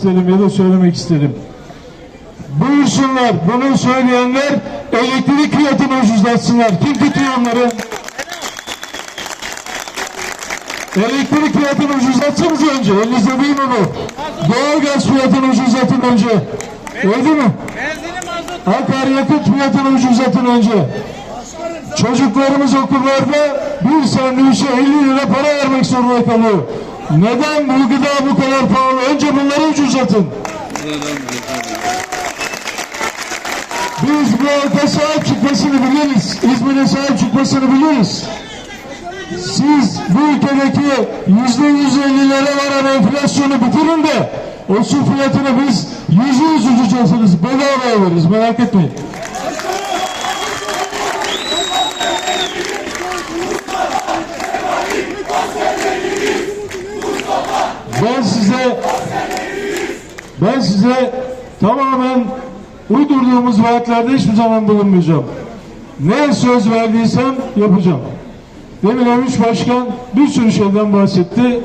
isterim ya da söylemek isterim. Buyursunlar, bunu söyleyenler elektrik fiyatını ucuzlatsınlar. Kim tutuyor onları? Elektrik fiyatını ucuzlatsanız önce. Elinizde değil mi bu? Doğalgaz fiyatını ucuzlatın önce. Öyle mi? Akaryakıt fiyatını ucuzlatın önce. Çocuklarımız okullarda bir sandviçe 50 lira para vermek zorunda kalıyor. Neden bu gıda bu kadar pahalı? Önce bunları ucuzlatın. Biz bu halka sahip çıkmasını biliriz. İzmir'e sahip çıkmasını biliriz. Siz bu ülkedeki yüzde yüz ellilere varan enflasyonu bitirin de o su fiyatını biz yüzde yüz ucuzlatırız. Bedavaya veririz merak etmeyin. Ben size ben size tamamen uydurduğumuz vaatlerde hiçbir zaman bulunmayacağım. Ne söz verdiysem yapacağım. Demin Övünç Başkan bir sürü şeyden bahsetti.